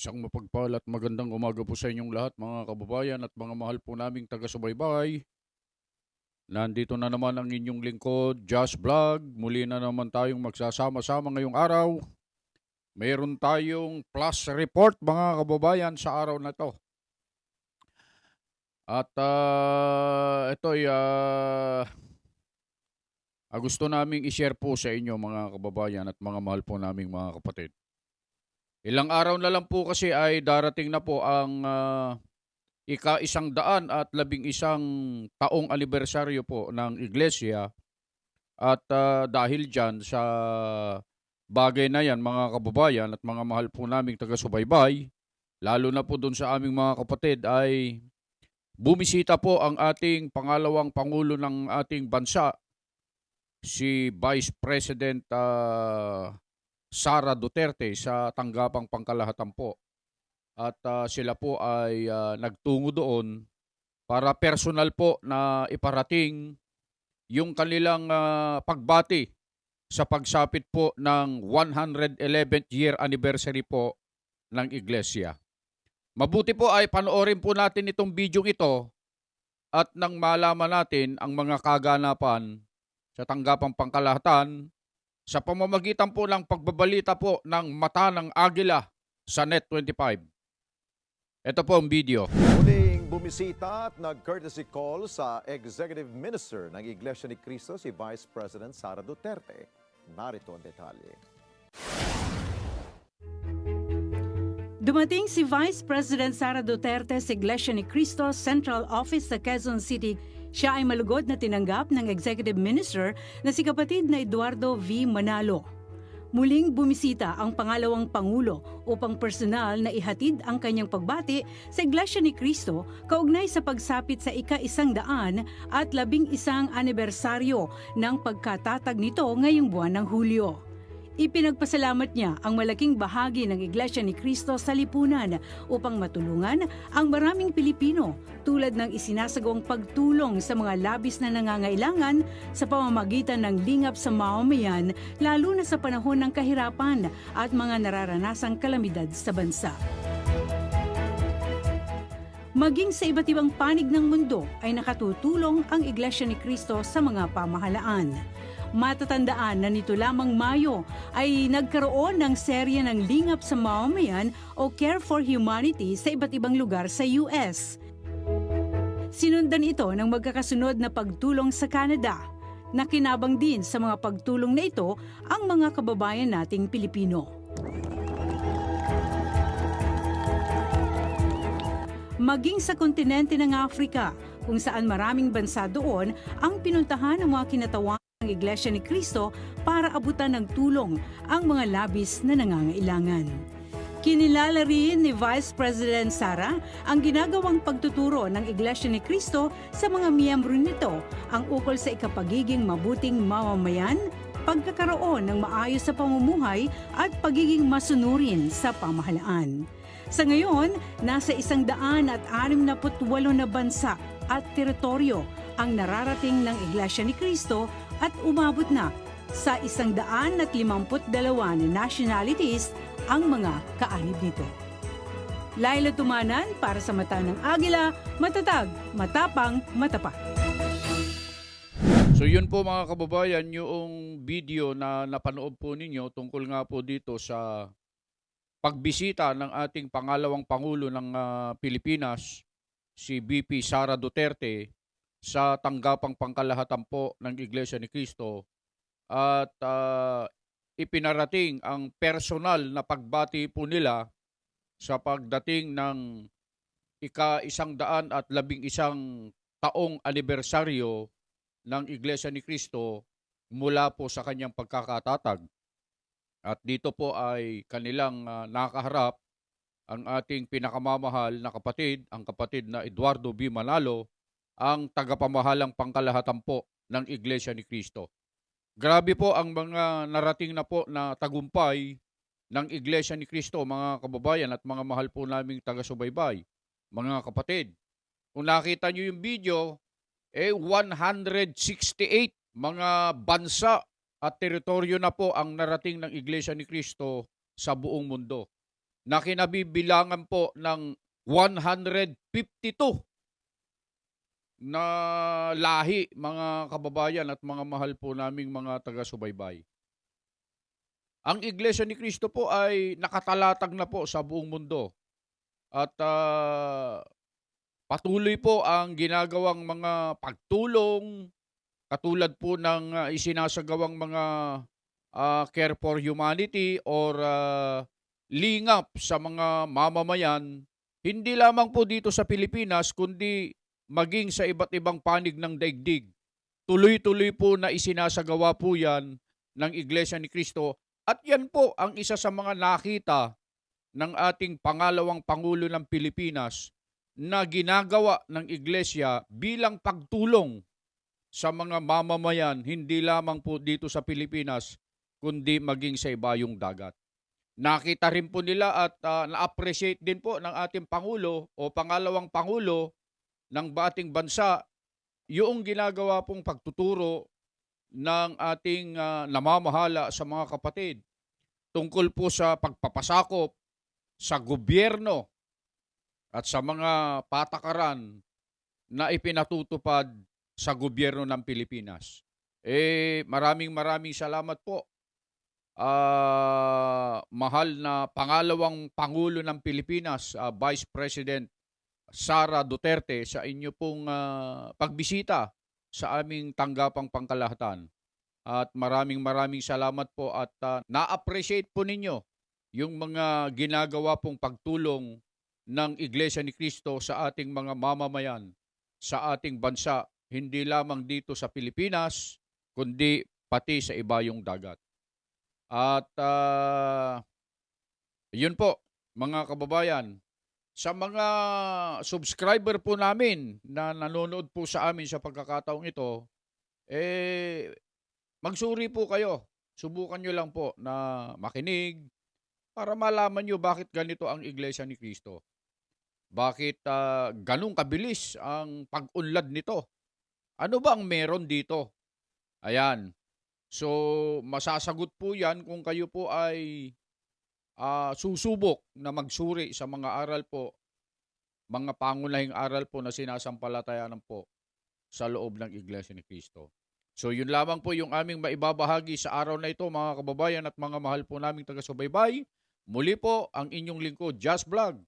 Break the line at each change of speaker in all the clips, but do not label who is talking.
Isang mapagpala at magandang umaga po sa inyong lahat mga kababayan at mga mahal po naming taga-subaybay. Nandito na naman ang inyong lingkod, Just Vlog. Muli na naman tayong magsasama-sama ngayong araw. Mayroon tayong plus report mga kababayan sa araw na to. At ah, ito ay ah, gusto naming i-share po sa inyo mga kababayan at mga mahal po naming mga kapatid. Ilang araw na lang po kasi ay darating na po ang ah, ika-isang daan at labing isang taong anibersaryo po ng Iglesia. At ah, dahil dyan sa bagay na yan mga kababayan at mga mahal po naming taga-subaybay, lalo na po doon sa aming mga kapatid ay bumisita po ang ating pangalawang pangulo ng ating bansa, si Vice President ah, Sara Duterte sa tanggapang pangkalahatan po. At ah, sila po ay ah, nagtungo doon para personal po na iparating yung kanilang ah, pagbati sa pagsapit po ng 111th year anniversary po ng Iglesia. Mabuti po ay panoorin po natin itong video ito at nang malaman natin ang mga kaganapan sa tanggapang pangkalahatan sa pamamagitan po ng pagbabalita po ng mata ng agila sa Net25. Ito po ang video.
Muling bumisita at nag-courtesy call sa Executive Minister ng Iglesia ni Cristo si Vice President Sara Duterte. Narito ang detalye.
Dumating si Vice President Sara Duterte sa Iglesia ni Cristo Central Office sa Quezon City. Siya ay malugod na tinanggap ng Executive Minister na si kapatid na Eduardo V. Manalo. Muling bumisita ang pangalawang Pangulo upang personal na ihatid ang kanyang pagbati sa Iglesia ni Cristo kaugnay sa pagsapit sa ika-isang daan at labing isang anibersaryo ng pagkatatag nito ngayong buwan ng Hulyo. Ipinagpasalamat niya ang malaking bahagi ng Iglesia ni Cristo sa lipunan upang matulungan ang maraming Pilipino tulad ng isinasagawang pagtulong sa mga labis na nangangailangan sa pamamagitan ng lingap sa mamamayan lalo na sa panahon ng kahirapan at mga nararanasang kalamidad sa bansa. Maging sa iba't ibang panig ng mundo ay nakatutulong ang Iglesia ni Cristo sa mga pamahalaan. Matatandaan na nito lamang Mayo ay nagkaroon ng serye ng lingap sa mamamayan o Care for Humanity sa iba't ibang lugar sa US. Sinundan ito ng magkakasunod na pagtulong sa Canada. Nakinabang din sa mga pagtulong na ito ang mga kababayan nating Pilipino. maging sa kontinente ng Afrika, kung saan maraming bansa doon ang pinuntahan ng mga kinatawan ng Iglesia ni Cristo para abutan ng tulong ang mga labis na nangangailangan. Kinilala rin ni Vice President Sara ang ginagawang pagtuturo ng Iglesia ni Cristo sa mga miyembro nito ang ukol sa ikapagiging mabuting mamamayan, pagkakaroon ng maayos sa pamumuhay at pagiging masunurin sa pamahalaan. Sa ngayon, nasa isang daan at anim na bansa at teritoryo ang nararating ng Iglesia ni Cristo at umabot na sa isang daan at limamput dalawa na nationalities ang mga kaanib nito. Laila Tumanan para sa Mata ng Agila, matatag, matapang, matapat.
So yun po mga kababayan, yung video na napanood po ninyo tungkol nga po dito sa pagbisita ng ating pangalawang Pangulo ng ah, Pilipinas, si BP Sara Duterte, sa tanggapang pangkalahatan po ng Iglesia ni Cristo at ah, ipinarating ang personal na pagbati po nila sa pagdating ng ika-isang daan at labing isang taong anibersaryo ng Iglesia ni Cristo mula po sa kanyang pagkakatatag. At dito po ay kanilang ah, nakaharap ang ating pinakamamahal na kapatid, ang kapatid na Eduardo B. Manalo, ang tagapamahalang pangkalahatan po ng Iglesia ni Cristo. Grabe po ang mga narating na po na tagumpay ng Iglesia ni Cristo, mga kababayan at mga mahal po naming taga-subaybay, mga kapatid. Kung nakita nyo yung video, eh 168 mga bansa at teritoryo na po ang narating ng Iglesia ni Cristo sa buong mundo. na kinabibilangan po ng 152 na lahi, mga kababayan at mga mahal po naming mga taga-subaybay. Ang Iglesia ni Cristo po ay nakatalatag na po sa buong mundo. At ah, patuloy po ang ginagawang mga pagtulong, katulad po ng ah, isinasagawang mga ah, care for humanity or ah, lingap sa mga mamamayan, hindi lamang po dito sa Pilipinas, kundi maging sa iba't ibang panig ng daigdig. Tuloy-tuloy po na isinasagawa po yan ng Iglesia ni Cristo at yan po ang isa sa mga nakita ng ating pangalawang Pangulo ng Pilipinas na ginagawa ng Iglesia bilang pagtulong sa mga mamamayan, hindi lamang po dito sa Pilipinas, kundi maging sa ibayong dagat. Nakita rin po nila at ah, na-appreciate din po ng ating Pangulo o pangalawang Pangulo ng bating bansa yung ginagawa pong pagtuturo ng ating ah, namamahala sa mga kapatid tungkol po sa pagpapasakop sa gobyerno at sa mga patakaran na ipinatutupad sa gobyerno ng Pilipinas. Eh, maraming maraming salamat po. Ah, mahal na pangalawang Pangulo ng Pilipinas, ah, Vice President Sara Duterte sa inyo pong ah, pagbisita sa aming tanggapang pangkalahatan. At maraming maraming salamat po at ah, na-appreciate po ninyo yung mga ginagawa pong pagtulong ng Iglesia ni Cristo sa ating mga mamamayan, sa ating bansa, hindi lamang dito sa Pilipinas, kundi pati sa ibayong dagat. At ah, yun po, mga kababayan, sa mga subscriber po namin na nanonood po sa amin sa pagkakataong ito, eh, magsuri po kayo. Subukan nyo lang po na makinig para malaman nyo bakit ganito ang Iglesia ni Cristo. Bakit ah, ganun kabilis ang pag-unlad nito? Ano ba ang meron dito? Ayan. So, masasagot po yan kung kayo po ay ah, susubok na magsuri sa mga aral po, mga pangunahing aral po na sinasampalatayanan po sa loob ng Iglesia ni Cristo. So yun lamang po yung aming maibabahagi sa araw na ito mga kababayan at mga mahal po naming taga-subaybay. Muli po ang inyong lingkod, Just Vlog.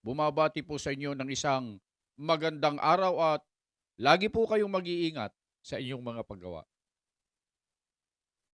Bumabati po sa inyo ng isang magandang araw at lagi po kayong mag-iingat sa inyong mga paggawa.